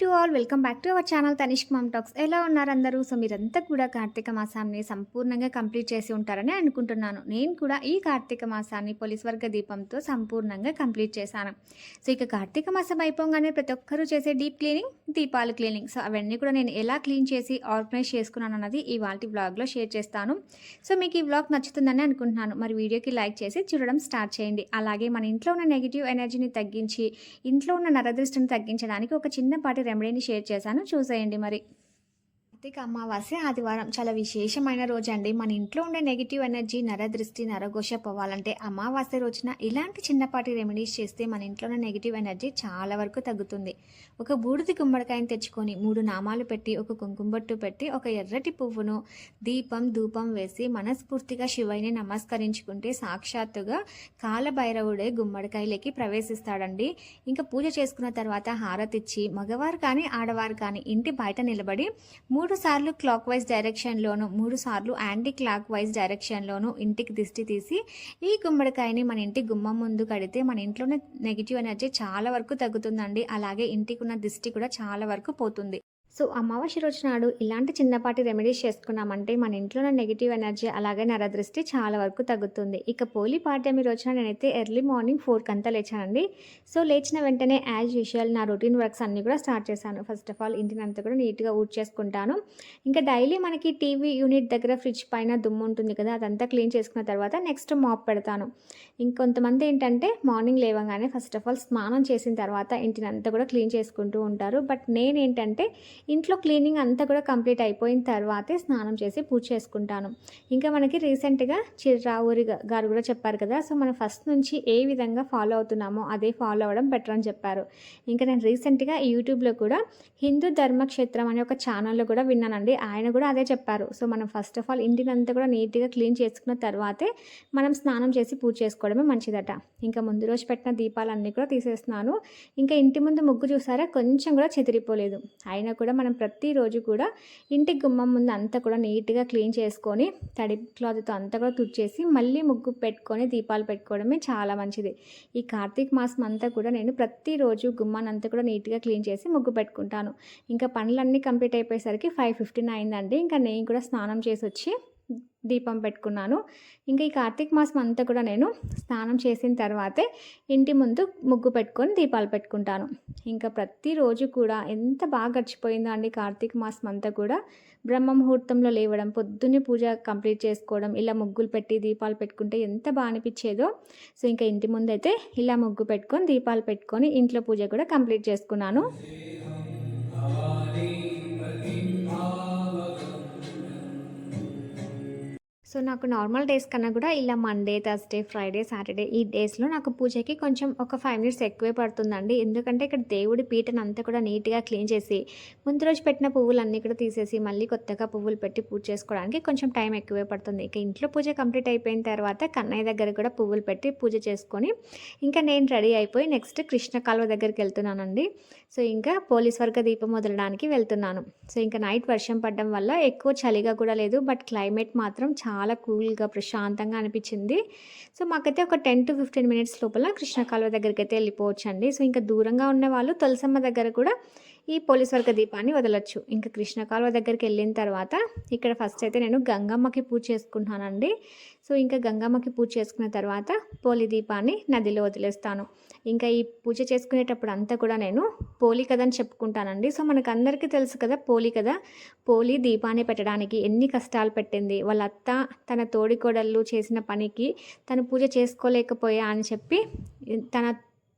To all welcome back to our channel Tanishq mum talks. ఎలా ఉన్నారు అందరూ? So మీరంతా కూడా కార్తీక మాసాన్ని సంపూర్ణంగా కంప్లీట్ చేసి ఉంటారని అనుకుంటున్నాను. నేను కూడా ఈ కార్తీక మాసాన్ని పోలీస్ వర్గ దీపంతో సంపూర్ణంగా కంప్లీట్ చేశాను. సో ఇక కార్తీక మాసం అయిపోగానే ప్రతి ఒక్కరూ చేసే డీప్ క్లీనింగ్ దీపాలు క్లీనింగ్. సో అవన్నీ కూడా నేను ఎలా క్లీన్ చేసి ఆర్గనైజ్ చేసుకున్నాను అన్నది ఈ వాటి బ్లాగ్లో షేర్ చేస్తాను. సో మీకు ఈ బ్లాగ్ నచ్చుతుందని అనుకుంటున్నాను. మరి వీడియోకి లైక్ చేసి చూడడం స్టార్ట్ చేయండి. అలాగే మన ఇంట్లో ఉన్న నెగిటివ్ ఎనర్జీని తగ్గించి ఇంట్లో ఉన్న నరదృష్టిని తగ్గించడానికి ఒక చిన్నపాటి రెమెడీని షేర్ చేశాను. చూసేయండి మరి. కార్తీక అమావాస్య ఆదివారం చాలా విశేషమైన రోజు అండి మన ఇంట్లో ఉండే నెగిటివ్ ఎనర్జీ నరదృష్టి నరఘోష పోవాలంటే అమావాస్య రోజున ఇలాంటి చిన్నపాటి రెమెడీస్ చేస్తే మన ఇంట్లో ఉన్న నెగిటివ్ ఎనర్జీ చాలా వరకు తగ్గుతుంది. ఒక బూడిది గుమ్మడికాయని తెచ్చుకొని మూడు నామాలు పెట్టి ఒక కుంకుమబొట్టు పెట్టి ఒక ఎర్రటి పువ్వును దీపం ధూపం వేసి మనస్ఫూర్తిగా శివయ్యని నమస్కరించుకుంటే సాక్షాత్తుగా కాలభైరవుడే గుమ్మడికాయలకి ప్రవేశిస్తాడండి. ఇంకా పూజ చేసుకున్న తర్వాత హారతిచ్చి మగవారు కానీ ఆడవారు కానీ ఇంటి బయట నిలబడి మూడు మూడు సార్లు క్లాక్ వైజ్ డైరెక్షన్లోను మూడు సార్లు యాంటీ క్లాక్ వైజ్ డైరెక్షన్లోను ఇంటికి దిష్టి తీసి ఈ గుమ్మడికాయని మన ఇంటి గుమ్మం ముందు కడితే మన ఇంట్లోనే నెగిటివ్ ఎనర్జీ చాలా వరకు తగ్గుతుందండి. అలాగే ఇంటికి ఉన్న దిష్టి కూడా చాలా వరకు పోతుంది. సో అమావాస్య రోజు నాడు ఇలాంటి చిన్నపాటి రెమెడీస్ చేసుకున్నామంటే మన ఇంట్లో ఉన్న నెగిటివ్ ఎనర్జీ అలాగే నరదృష్టి చాలా వరకు తగ్గుతుంది. ఇక పోలి పాడ్యమి రోజున నేనైతే ఎర్లీ మార్నింగ్ ఫోర్కి అంతా లేచానండి. సో లేచిన వెంటనే యాజ్ యూజువల్ నా రొటీన్ వర్క్స్ అన్నీ కూడా స్టార్ట్ చేశాను. ఫస్ట్ ఆఫ్ ఆల్ ఇంటిని అంతా కూడా నీట్గా ఊడ్ చేసుకుంటాను ఇంకా డైలీ మనకి టీవీ యూనిట్ దగ్గర ఫ్రిడ్జ్ పైన దుమ్ము ఉంటుంది కదా అదంతా క్లీన్ చేసుకున్న తర్వాత నెక్స్ట్ మాప్ పెడతాను. ఇంకొంతమంది ఏంటంటే మార్నింగ్ లేవగానే ఫస్ట్ ఆఫ్ ఆల్ స్నానం చేసిన తర్వాత ఇంటిని అంతా కూడా క్లీన్ చేసుకుంటూ ఉంటారు. బట్ నేనేంటంటే ఇంట్లో క్లీనింగ్ అంతా కూడా కంప్లీట్ అయిపోయిన తర్వాతే స్నానం చేసి పూజ చేసుకుంటాను. ఇంకా మనకి రీసెంట్గా చిర్రావురి గారు కూడా చెప్పారు కదా సో మనం ఫస్ట్ నుంచి ఏ విధంగా ఫాలో అవుతున్నామో అదే ఫాలో అవ్వడం బెటర్ అని చెప్పారు. ఇంకా నేను రీసెంట్గా యూట్యూబ్లో కూడా హిందూ ధర్మక్షేత్రం అనే ఒక ఛానల్లో కూడా విన్నానండి. ఆయన కూడా అదే చెప్పారు. సో మనం ఫస్ట్ ఆఫ్ ఆల్ ఇంటిని అంతా కూడా నీట్గా క్లీన్ చేసుకున్న తర్వాతే మనం స్నానం చేసి పూజ చేసుకోవడమే మంచిదట. ఇంకా ముందు రోజు పెట్టిన దీపాలన్నీ కూడా తీసేస్తున్నాను. ఇంకా ఇంటి ముందు ముగ్గు చూసారా కొంచెం కూడా చెదిరిపోలేదు. అయినా కూడా మనం ప్రతిరోజు కూడా ఇంటి గుమ్మం ముందు అంతా కూడా నీట్గా క్లీన్ చేసుకొని తడి క్లాత్తో అంతా కూడా తుడిచేసి మళ్ళీ ముగ్గు పెట్టుకొని దీపాలు పెట్టుకోవడమే చాలా మంచిది. ఈ కార్తీక మాసం అంతా కూడా నేను ప్రతిరోజు గుమ్మాన్ని అంతా కూడా నీట్గా క్లీన్ చేసి ముగ్గు పెట్టుకుంటాను. ఇంకా పనులన్నీ కంప్లీట్ అయిపోయేసరికి ఫైవ్ ఫిఫ్టీన్ అయిందండి ఇంకా నేను కూడా స్నానం చేసి వచ్చి దీపం పెట్టుకున్నాను. ఇంకా ఈ కార్తీక మాసం అంతా కూడా నేను స్నానం చేసిన తర్వాతే ఇంటి ముందు ముగ్గు పెట్టుకొని దీపాలు పెట్టుకుంటాను. ఇంకా ప్రతిరోజు కూడా ఎంత బాగా గడిచిపోయిందో అండి కార్తీక మాసం అంతా కూడా. బ్రహ్మ ముహూర్తంలో లేవడం పొద్దున్నే పూజ కంప్లీట్ చేసుకోవడం ఇలా ముగ్గులు పెట్టి దీపాలు పెట్టుకుంటే ఎంత బాగా అనిపించేదో. సో ఇంకా ఇంటి ముందు అయితే ఇలా ముగ్గు పెట్టుకొని దీపాలు పెట్టుకొని ఇంట్లో పూజ కూడా కంప్లీట్ చేసుకున్నాను. సో నాకు నార్మల్ డేస్ కన్నా కూడా ఇలా మండే థర్స్డే ఫ్రైడే సాటర్డే ఈ డేస్లో నాకు పూజకి కొంచెం ఒక ఫైవ్ మినిట్స్ ఎక్కువే పడుతుందండి. ఎందుకంటే ఇక్కడ దేవుడి పీటను అంతా కూడా నీట్గా క్లీన్ చేసి ముందు రోజు పెట్టిన పువ్వులన్నీ కూడా తీసేసి మళ్ళీ కొత్తగా పువ్వులు పెట్టి పూజ చేసుకోవడానికి కొంచెం టైం ఎక్కువే పడుతుంది. ఇక ఇంట్లో పూజ కంప్లీట్ అయిపోయిన తర్వాత కన్నయ్య దగ్గర కూడా పువ్వులు పెట్టి పూజ చేసుకొని ఇంకా నేను రెడీ అయిపోయి నెక్స్ట్ కృష్ణ కాలువ దగ్గరికి వెళ్తున్నానండి. సో ఇంకా పోలీస్ వర్గ దీపం వదలడానికి వెళ్తున్నాను. సో ఇంకా నైట్ వర్షం పడడం వల్ల ఎక్కువ చలిగా కూడా లేదు బట్ క్లైమేట్ మాత్రం చాలా చాలా కూల్గా ప్రశాంతంగా అనిపించింది. సో మాకైతే ఒక టెన్ టు ఫిఫ్టీన్ మినిట్స్ లోపల కృష్ణ కాలువ దగ్గరికి అయితే వెళ్ళిపోవచ్చు అండి సో ఇంకా దూరంగా ఉన్న వాళ్ళు తులసమ్మ దగ్గర కూడా ఈ పోలీస్ వర్గ దీపాన్ని వదలొచ్చు. ఇంకా కృష్ణ కాలువ దగ్గరికి వెళ్ళిన తర్వాత ఇక్కడ ఫస్ట్ అయితే నేను గంగమ్మకి పూజ చేసుకుంటున్నానండి. సో ఇంకా గంగమ్మకి పూజ చేసుకున్న తర్వాత పోలి దీపాన్ని నదిలో వదిలేస్తాను. ఇంకా ఈ పూజ చేసుకునేటప్పుడు అంతా కూడా నేను పోలి కథ అని చెప్పుకుంటానండి. సో మనకు అందరికీ తెలుసు కదా పోలి కదా పోలి దీపాన్ని పెట్టడానికి ఎన్ని కష్టాలు పెట్టింది. వాళ్ళ అత్త తన తోడికోడళ్ళు చేసిన పనికి తను పూజ చేసుకోలేకపోయా అని చెప్పి తన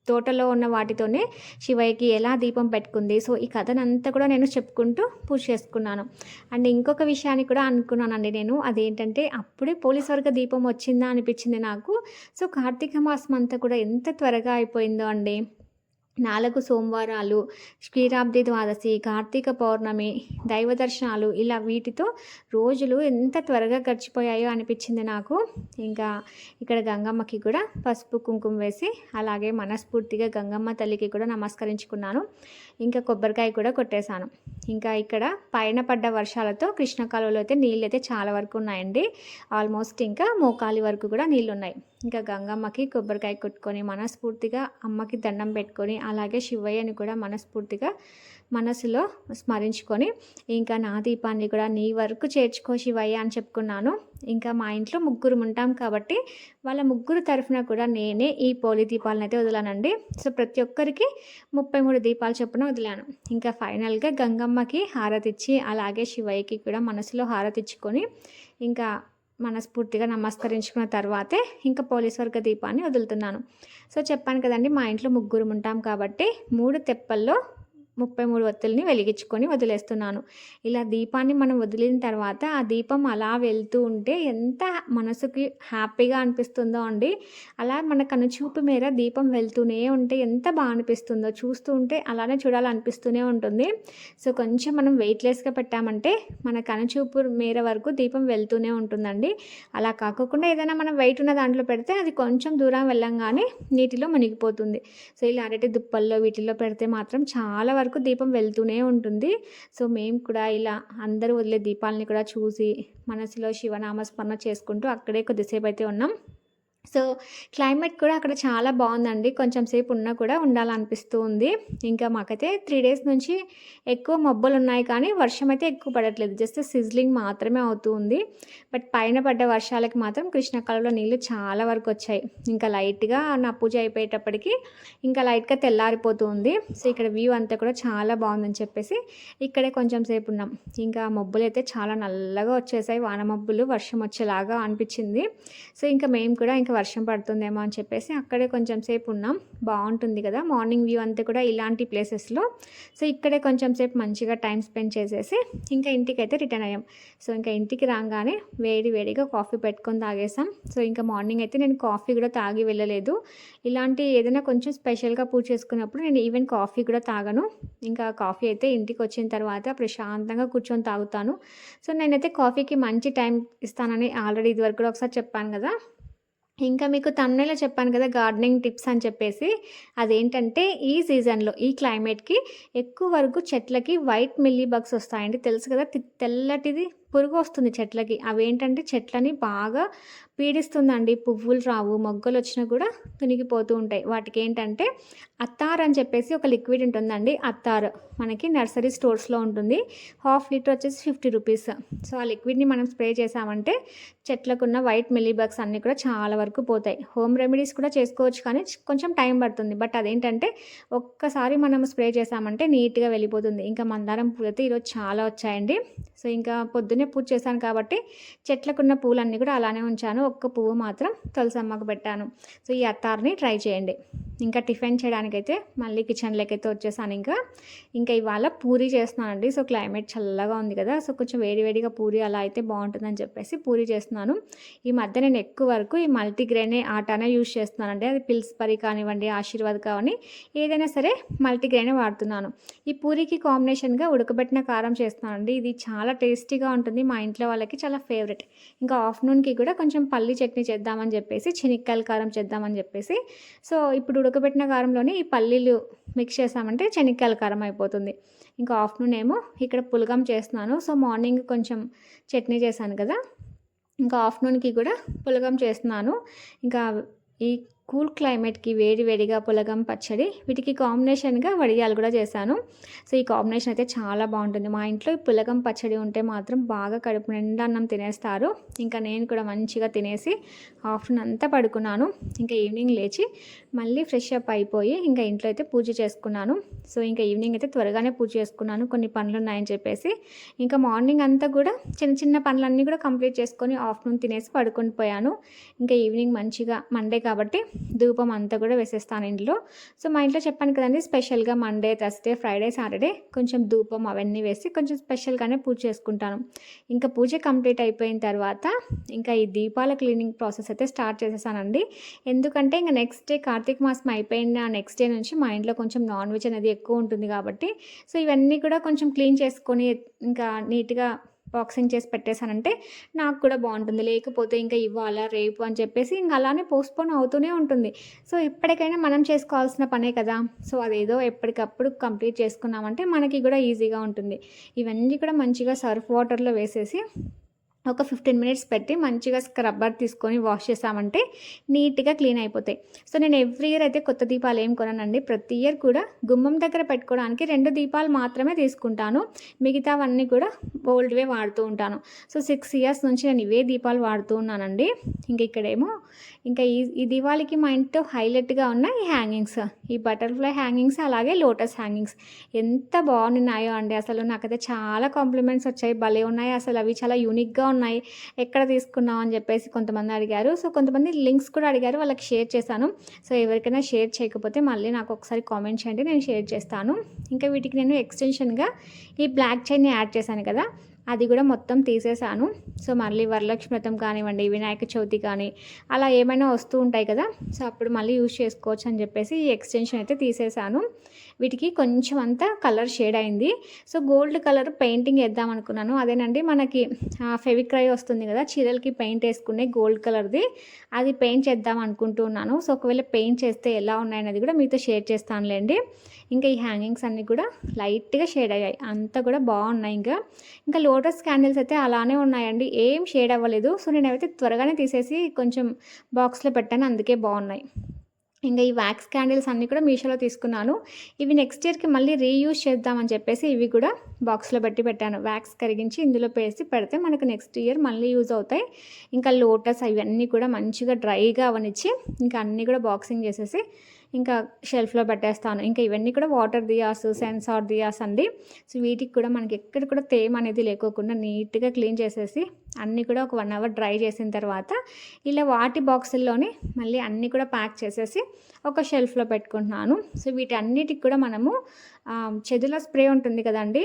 తోటలో ఉన్న వాటితోనే శివయ్యకి ఎలా దీపం పెట్టుకుంది. సో ఈ కథనంతా కూడా నేను చెప్పుకుంటూ పూజ చేసుకున్నాను. అండ్ ఇంకొక విషయాన్ని కూడా అనుకున్నానండి నేను. అదేంటంటే అప్పుడే పోలీస్ వర్గ దీపం వచ్చిందా అనిపించింది నాకు. సో కార్తీక మాసం అంతా కూడా ఎంత త్వరగా అయిపోయిందో అండి. నాలుగు సోమవారాలు క్షీరాబ్ది ద్వాదశి కార్తీక పౌర్ణమి దైవ దర్శనాలు ఇలా వీటితో రోజులు ఎంత త్వరగా గడిచిపోయాయో అనిపించింది నాకు. ఇంకా ఇక్కడ గంగమ్మకి కూడా పసుపు కుంకుమ వేసి అలాగే మనస్ఫూర్తిగా గంగమ్మ తల్లికి కూడా నమస్కరించుకున్నాను. ఇంకా కొబ్బరికాయ కూడా కొట్టేశాను. ఇంకా ఇక్కడ పైన పడ్డ వర్షాలతో కృష్ణ కాలువలో అయితే నీళ్ళు అయితే చాలా వరకు ఉన్నాయండి. ఆల్మోస్ట్ ఇంకా మోకాలి వరకు కూడా నీళ్ళు ఉన్నాయి ఇంకా గంగమ్మకి కొబ్బరికాయ కొట్టుకొని మనస్ఫూర్తిగా అమ్మకి దండం పెట్టుకొని అలాగే శివయ్యని కూడా మనస్ఫూర్తిగా మనసులో స్మరించుకొని ఇంకా నా దీపాన్ని కూడా నీ వరకు చేర్చుకో శివయ్య అని చెప్పుకున్నాను. ఇంకా మా ఇంట్లో ముగ్గురు ఉంటాం కాబట్టి వాళ్ళ ముగ్గురు తరఫున కూడా నేనే ఈ పోలి దీపాలను అయితే వదిలానండి. సో ప్రతి ఒక్కరికి ముప్పై మూడు దీపాలు చొప్పున వదిలాను ఇంకా ఫైనల్గా గంగమ్మకి హారతిచ్చి అలాగే శివయ్యకి కూడా మనసులో హారతిచ్చుకొని ఇంకా మనస్ఫూర్తిగా నమస్కరించుకున్న తర్వాతే ఇంకా పోలీస్ వర్గ దీపాన్ని వదులుతున్నాను. సో చెప్పాను కదండి మా ఇంట్లో ముగ్గురు ఉంటాం కాబట్టి మూడు తెప్పల్లో ముప్పై మూడు ఒత్తుల్ని వెలిగించుకొని వదిలేస్తున్నాను. ఇలా దీపాన్ని మనం వదిలిన తర్వాత ఆ దీపం అలా వెళ్తూ ఉంటే ఎంత మనసుకి హ్యాపీగా అనిపిస్తుందో అండి. అలా మన కనుచూపు మేర దీపం వెళ్తూనే ఉంటే ఎంత బాగా అనిపిస్తుందో చూస్తూ ఉంటే అలానే చూడాలనిపిస్తూనే ఉంటుంది. సో కొంచెం మనం వెయిట్లెస్గా పెట్టామంటే మన కనుచూపు మేర వరకు దీపం వెళ్తూనే ఉంటుందండి. అలా కాకుండా ఏదైనా మనం వెయిట్ ఉన్న దాంట్లో పెడితే అది కొంచెం దూరం వెళ్ళంగానే నీటిలో మునిగిపోతుంది. సో ఇలా అరటి దుప్పల్లో వీటిల్లో పెడితే మాత్రం చాలా వరకు దీపం వెళ్తూనే ఉంటుంది. సో మేము కూడా ఇలా అందరూ వదిలే దీపాలని కూడా చూసి మనసులో శివనామస్మరణ చేసుకుంటూ అక్కడే కొద్దిసేపు అయితే ఉన్నాం. సో క్లైమేట్ కూడా అక్కడ చాలా బాగుందండి. కొంచెం సేపు ఉన్నా కూడా ఉండాలనిపిస్తూ ఉంది. ఇంకా మాకైతే త్రీ డేస్ నుంచి ఎక్కువ మబ్బులు ఉన్నాయి కానీ వర్షం అయితే ఎక్కువ పడట్లేదు. జస్ట్ సిజ్లింగ్ మాత్రమే అవుతూ ఉంది. బట్ పైన పడ్డ వర్షాలకి మాత్రం కృష్ణకాలంలో నీళ్ళు చాలా వరకు వచ్చాయి. ఇంకా లైట్గా నా పూజ అయిపోయేటప్పటికి ఇంకా లైట్గా తెల్లారిపోతూ ఉంది. సో ఇక్కడ వ్యూ అంతా కూడా చాలా బాగుందని చెప్పేసి ఇక్కడే కొంచెం సేపు ఉన్నాం. ఇంకా మబ్బులు అయితే చాలా నల్లగా వచ్చేసాయి. వాన మబ్బులు వర్షం వచ్చేలాగా అనిపించింది. సో ఇంకా మేము కూడా ఇంకా వర్షం పడుతుందేమో అని చెప్పేసి అక్కడే కొంచెం సేపు ఉన్నాం. బాగుంటుంది కదా. మార్నింగ్ వ్యూ అంతా కూడా ఇలాంటి ప్లేసెస్లో సో ఇక్కడే కొంచెం సేపు మంచిగా టైం స్పెండ్ చేసేసి ఇంకా ఇంటికి అయితే రిటర్న్ అయ్యాం. సో ఇంకా ఇంటికి రాగానే వేడి వేడిగా కాఫీ పెట్టుకొని తాగేసాం సో ఇంకా మార్నింగ్ అయితే నేను కాఫీ కూడా తాగి వెళ్ళలేదు. ఇలాంటి ఏదైనా కొంచెం స్పెషల్గా పూజ చేసుకున్నప్పుడు నేను ఈవెన్ కాఫీ కూడా తాగను. ఇంకా కాఫీ అయితే ఇంటికి వచ్చిన తర్వాత ప్రశాంతంగా కూర్చొని తాగుతాను. సో నేనైతే కాఫీకి మంచి టైం ఇస్తానని ఆల్రెడీ ఇదివరకు కూడా ఒకసారి చెప్పాను కదా. ఇంకా మీకు తమిళలో చెప్పాను కదా గార్డెనింగ్ టిప్స్ అని చెప్పేసి. అదేంటంటే ఈ సీజన్లో ఈ క్లైమేట్కి ఎక్కువ వరకు చెట్లకి వైట్ మిల్లీ బగ్స్ వస్తాయండి. తెలుసు కదా తెల్లటిది. పురుగు వస్తుంది చెట్లకి. అవేంటంటే చెట్లని బాగా పీడిస్తుందండి. పువ్వులు రావు మొగ్గలు వచ్చినా కూడా తునిగిపోతూ ఉంటాయి. వాటికి ఏంటంటే అత్తార్ అని చెప్పేసి ఒక లిక్విడ్ ఉంటుందండి. అత్తార్ మనకి నర్సరీ స్టోర్స్లో ఉంటుంది. హాఫ్ లీటర్ వచ్చేసి ఫిఫ్టీ రూపీస్. సో ఆ లిక్విడ్ని మనం స్ప్రే చేసామంటే చెట్లకు ఉన్న వైట్ మిల్లీబగ్స్ అన్నీ కూడా చాలా వరకు పోతాయి. హోమ్ రెమెడీస్ కూడా చేసుకోవచ్చు కానీ కొంచెం టైం పడుతుంది. బట్ అదేంటంటే ఒక్కసారి మనం స్ప్రే చేసామంటే నీట్గా వెళ్ళిపోతుంది. ఇంకా మందారం పూలు అయితే ఈరోజు చాలా వచ్చాయండి. సో ఇంకా పొద్దున్నే పూజ చేశాను కాబట్టి చెట్లకున్న పూలన్నీ కూడా అలానే ఉంచాను. ఒక్క పువ్వు మాత్రం తులసమ్మకు పెట్టాను. సో ఈ అత్తార్ని ట్రై చేయండి. ఇంకా టిఫిన్ చేయడానికైతే మళ్ళీ కిచెన్లోకి అయితే వచ్చేసాను ఇంకా. ఇంకా ఇవాళ పూరి చేస్తున్నానండి. సో క్లైమేట్ చల్లగా ఉంది కదా. సో కొంచెం వేడివేడిగా పూరి అలా అయితే బాగుంటుందని చెప్పేసి పూరి చేస్తున్నాను. ఈ మధ్య నేను ఎక్కువ వరకు ఈ మల్టీగ్రెయిన్ ఆటానే యూజ్ చేస్తున్నానండి. అది పిల్స్ పరి కానివ్వండి ఆశీర్వాద్ కావని ఏదైనా సరే మల్టీగ్రెయిన్ వాడుతున్నాను. ఈ పూరికి కాంబినేషన్గా ఉడకబెట్టిన కారం చేస్తున్నానండి. ఇది చాలా టేస్టీగా ఉంటుంది. మా ఇంట్లో వాళ్ళకి చాలా ఫేవరెట్. ఇంకా ఆఫ్టర్నూన్కి కూడా కొంచెం పల్లి చట్నీ చేద్దామని చెప్పేసి చెనిక్కాయల కారం చేద్దామని చెప్పేసి. సో ఇప్పుడు ఉడకబెట్టిన కారంలోనే ఈ పల్లీలు మిక్స్ చేసామంటే శనక్కాయల కారం అయిపోతుంది. ఇంకా ఆఫ్టర్నూన్ ఏమో ఇక్కడ పులగం చేస్తున్నాను. సో మార్నింగ్ కొంచెం చట్నీ చేశాను కదా. ఇంకా ఆఫ్టర్నూన్కి కూడా పులగం చేస్తున్నాను. ఇంకా ఈ కూల్ క్లైమేట్కి వేడి వేడిగా పులగం పచ్చడి వీటికి కాంబినేషన్గా వడియాలు కూడా చేశాను. సో ఈ కాంబినేషన్ అయితే చాలా బాగుంటుంది. మా ఇంట్లో ఈ పులగం పచ్చడి ఉంటే మాత్రం బాగా కడుపు నిండా అన్నం తినేస్తారు. ఇంకా నేను కూడా మంచిగా తినేసి ఆఫ్టర్నూన్ అంతా పడుకున్నాను. ఇంకా ఈవినింగ్ లేచి మళ్ళీ ఫ్రెష్ అప్ అయిపోయి ఇంకా ఇంట్లో అయితే పూజ చేసుకున్నాను. సో ఇంకా ఈవినింగ్ అయితే త్వరగానే పూజ చేసుకున్నాను. కొన్ని పనులు ఉన్నాయని చెప్పేసి ఇంకా మార్నింగ్ అంతా కూడా చిన్న చిన్న పనులన్నీ కూడా కంప్లీట్ చేసుకొని ఆఫ్టర్నూన్ తినేసి పడుకొని పోయాను. ఇంకా ఈవినింగ్ మంచిగా మండే కాబట్టి ధూపం అంతా కూడా వేసేస్తాను ఇంట్లో సో మా ఇంట్లో చెప్పాను కదండి స్పెషల్గా మండే థర్స్డే ఫ్రైడే సాటర్డే కొంచెం ధూపం అవన్నీ వేసి కొంచెం స్పెషల్గానే పూజ చేసుకుంటాను. ఇంకా పూజ కంప్లీట్ అయిపోయిన తర్వాత ఇంకా ఈ దీపాల క్లీనింగ్ ప్రాసెస్ అయితే స్టార్ట్ చేసేసానండి. ఎందుకంటే ఇంకా నెక్స్ట్ డే కార్తీక మాసం అయిపోయిన నెక్స్ట్ డే నుంచి మా ఇంట్లో కొంచెం నాన్ వెజ్ అనేది ఎక్కువ ఉంటుంది కాబట్టి సో ఇవన్నీ కూడా కొంచెం క్లీన్ చేసుకొని ఇంకా నీట్గా బాక్సింగ్ చేసి పెట్టేశానంటే నాకు కూడా బాగుంటుంది. లేకపోతే ఇంకా ఇవ్వాలా రేపు అని చెప్పేసి ఇంకా అలానే పోస్ట్పోన్ అవుతూనే ఉంటుంది. సో ఎప్పటికైనా మనం చేసుకోవాల్సిన పనే కదా. సో అదేదో ఎప్పటికప్పుడు కంప్లీట్ చేసుకున్నామంటే మనకి కూడా ఈజీగా ఉంటుంది. ఇవన్నీ కూడా మంచిగా సర్ఫ్ వాటర్లో వేసేసి ఒక ఫిఫ్టీన్ మినిట్స్ పెట్టి మంచిగా స్క్రబ్బర్ తీసుకొని వాష్ చేసామంటే నీట్గా క్లీన్ అయిపోతాయి. సో నేను ఎవ్రీ ఇయర్ అయితే కొత్త దీపాలు ఏం కొననండి. ప్రతి ఇయర్ కూడా గుమ్మం దగ్గర పెట్టుకోవడానికి రెండు దీపాలు మాత్రమే తీసుకుంటాను. మిగతావన్నీ కూడా ఓల్డ్వే వాడుతూ ఉంటాను. సో సిక్స్ ఇయర్స్ నుంచి నేను ఇవే దీపాలు వాడుతూ ఉన్నానండి. ఇంకా ఇక్కడేమో ఇంకా ఈ ఈ దీపాలకి మా ఇంట్లో హైలైట్గా ఉన్న ఈ హ్యాంగింగ్స్ ఈ బటర్ఫ్లై హ్యాంగింగ్స్ అలాగే లోటస్ హ్యాంగింగ్స్ ఎంత బాగున్నాయో అండి. అసలు నాకైతే చాలా కాంప్లిమెంట్స్ వచ్చాయి. భలే ఉన్నాయి. అసలు అవి చాలా యూనిక్గా ఉన్నాయి ఎక్కడ తీసుకున్నావు అని చెప్పేసి కొంతమంది అడిగారు. సో కొంతమంది లింక్స్ కూడా అడిగారు వాళ్ళకి షేర్ చేశాను. సో ఎవరికైనా షేర్ చేయకపోతే మళ్ళీ నాకు ఒకసారి కామెంట్ చేయండి నేను షేర్ చేస్తాను. ఇంకా వీటికి నేను ఎక్స్టెన్షన్గా ఈ బ్లాక్ చైన్ని యాడ్ చేశాను కదా అది కూడా మొత్తం తీసేసాను సో మళ్ళీ వరలక్ష్మి వ్రతం కానివ్వండి వినాయక చవితి కానీ అలా ఏమైనా వస్తూ ఉంటాయి కదా సో అప్పుడు మళ్ళీ యూజ్ చేసుకోవచ్చు అని చెప్పేసి ఈ ఎక్స్టెన్షన్ అయితే తీసేసాను వీటికి కొంచెం అంతా కలర్ షేడ్ అయింది. సో గోల్డ్ కలర్ పెయింటింగ్ వేద్దాం అనుకున్నాను. అదేనండి మనకి ఫెవిక్రై వస్తుంది కదా చీరలకి పెయింట్ వేసుకునే గోల్డ్ కలర్ది అది పెయింట్ చేద్దాం అనుకుంటున్నాను సో ఒకవేళ పెయింట్ చేస్తే ఎలా ఉన్నాయనేది కూడా మీతో షేర్ చేస్తానులేండి. ఇంకా ఈ హ్యాంగింగ్స్ అన్నీ కూడా లైట్గా షేడ్ అయ్యాయి. అంతా కూడా బాగున్నాయి ఇంకా. ఇంకా లోటస్ క్యాండిల్స్ అయితే అలానే ఉన్నాయండి. ఏం షేడ్ అవ్వలేదు. సో నేనైతే త్వరగానే తీసేసి కొంచెం బాక్స్లో పెట్టాను. అందుకే బాగున్నాయి. ఇంకా ఈ వ్యాక్స్ క్యాండిల్స్ అన్నీ కూడా మీషోలో తీసుకున్నాను. ఇవి నెక్స్ట్ ఇయర్కి మళ్ళీ రీయూజ్ చేద్దామని చెప్పేసి ఇవి కూడా బాక్స్లో పెట్టి పెట్టాను. వ్యాక్స్ కరిగించి ఇందులో పేసి పెడితే మనకు నెక్స్ట్ ఇయర్ మళ్ళీ యూజ్ అవుతాయి. ఇంకా లోటస్ అవన్నీ కూడా మంచిగా డ్రైగా అవనిచ్చి ఇంకా అన్నీ కూడా బాక్సింగ్ చేసేసి ఇంకా షెల్ఫ్లో పెట్టేస్తాను. ఇంకా ఇవన్నీ కూడా వాటర్ దియాస్ సెన్సార్ దియాస్ అండి. సో వీటికి కూడా మనకి ఎక్కడ కూడా తేమ అనేది లేకోకుండా నీట్గా క్లీన్ చేసేసి అన్నీ కూడా ఒక వన్ అవర్ డ్రై చేసిన తర్వాత ఇలా వాటి బాక్సుల్లోనే మళ్ళీ అన్నీ కూడా ప్యాక్ చేసేసి ఒక షెల్ఫ్లో పెట్టుకుంటున్నాను. సో వీటన్నిటికి కూడా మనము చెదుల స్ప్రే ఉంటుంది కదండి.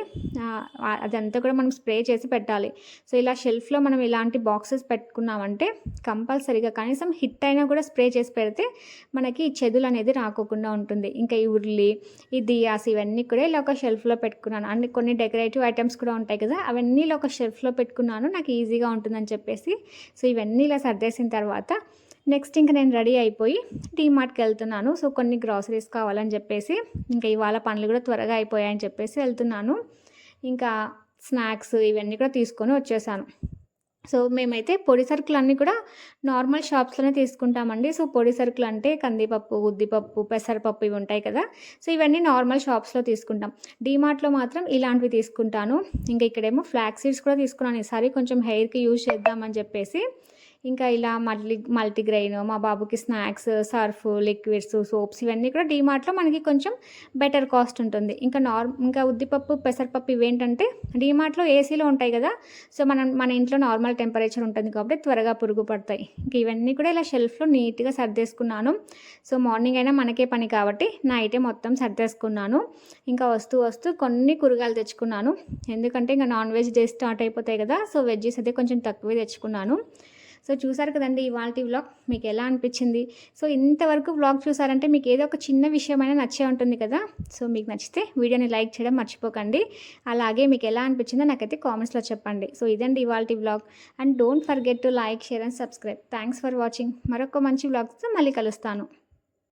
అదంతా కూడా మనం స్ప్రే చేసి పెట్టాలి. సో ఇలా షెల్ఫ్లో మనం ఇలాంటి బాక్సెస్ పెట్టుకున్నామంటే కంపల్సరీగా కనీసం హిట్ అయినా కూడా స్ప్రే చేసి పెడితే మనకి చెదులు అనేది రాకోకుండా ఉంటుంది. ఇంకా ఈ ఉర్లి ఈ దియాస్ ఇవన్నీ కూడా ఇలా ఒక షెల్ఫ్లో పెట్టుకున్నాను. అన్ని కొన్ని డెకరేటివ్ ఐటమ్స్ కూడా ఉంటాయి కదా అవన్నీ ఇలా ఒక షెల్ఫ్లో పెట్టుకున్నాను. నాకు ఈజీ ఈజీగా ఉంటుందని చెప్పేసి సో ఇవన్నీ ఇలా సర్దేసిన తర్వాత నెక్స్ట్ ఇంకా నేను రెడీ అయిపోయి డీమార్ట్కి వెళ్తున్నాను. సో కొన్ని గ్రాసరీస్ కావాలని చెప్పేసి ఇంకా ఇవాళ పనులు కూడా త్వరగా అయిపోయాయని చెప్పేసి వెళ్తున్నాను. ఇంకా స్నాక్స్ ఇవన్నీ కూడా తీసుకొని వచ్చేసాను. సో మేమైతే పొడి సరుకులు అన్నీ కూడా నార్మల్ షాప్స్లోనే తీసుకుంటామండి. సో పొడి సరుకులు అంటే కందిపప్పు ఉద్దిపప్పు పెసరపప్పు ఇవి ఉంటాయి కదా. సో ఇవన్నీ నార్మల్ షాప్స్లో తీసుకుంటాం. డీమార్ట్లో మాత్రం ఇలాంటివి తీసుకుంటాను. ఇంకా ఇక్కడేమో ఫ్లాక్ సీడ్స్ కూడా తీసుకున్నాను. ఈసారి కొంచెం హెయిర్కి యూజ్ చేద్దామని చెప్పేసి ఇంకా ఇలా మల్టీ మల్టీగ్రెయిన్ మా బాబుకి స్నాక్స్ సర్ఫ్ లిక్విడ్స్ సోప్స్ ఇవన్నీ కూడా డీమార్ట్లో మనకి కొంచెం బెటర్ కాస్ట్ ఉంటుంది. ఇంకా నార్మ్ ఇంకా ఉద్దిపప్పు పెసరపప్పు ఇవేంటంటే డీమార్ట్లో ఏసీలో ఉంటాయి కదా. సో మనం మన ఇంట్లో నార్మల్ టెంపరేచర్ ఉంటుంది కాబట్టి త్వరగా పురుగు పడతాయి. ఇంకా ఇవన్నీ కూడా ఇలా షెల్ఫ్లో నీట్గా సర్దేసుకున్నాను. సో మార్నింగ్ అయినా మనకే పని కాబట్టి నైటే మొత్తం సర్దేసుకున్నాను. ఇంకా వస్తూ వస్తూ కొన్ని కూరగాయలు తెచ్చుకున్నాను. ఎందుకంటే ఇంకా నాన్ వెజ్ డే స్టార్ట్ అయిపోతాయి కదా. సో వెజ్జెస్ అయితే కొంచెం తక్కువే తెచ్చుకున్నాను. సో చూసారు కదండి ఇవాళ వ్లాగ్ మీకు ఎలా అనిపించింది? సో ఇంతవరకు వ్లాగ్ చూసారంటే మీకు ఏదో ఒక చిన్న విషయమైనా నచ్చే ఉంటుంది కదా? సో మీకు నచ్చితే వీడియోని లైక్ చేయడం మర్చిపోకండి. అలాగే మీకు ఎలా అనిపించిందో నాకైతే కామెంట్స్లో చెప్పండి. సో ఇదండి ఇవాళ vlog and don't forget to like share and subscribe thanks for watching మరొక మంచి వ్లాగ్స్తో మళ్ళీ కలుస్తాను.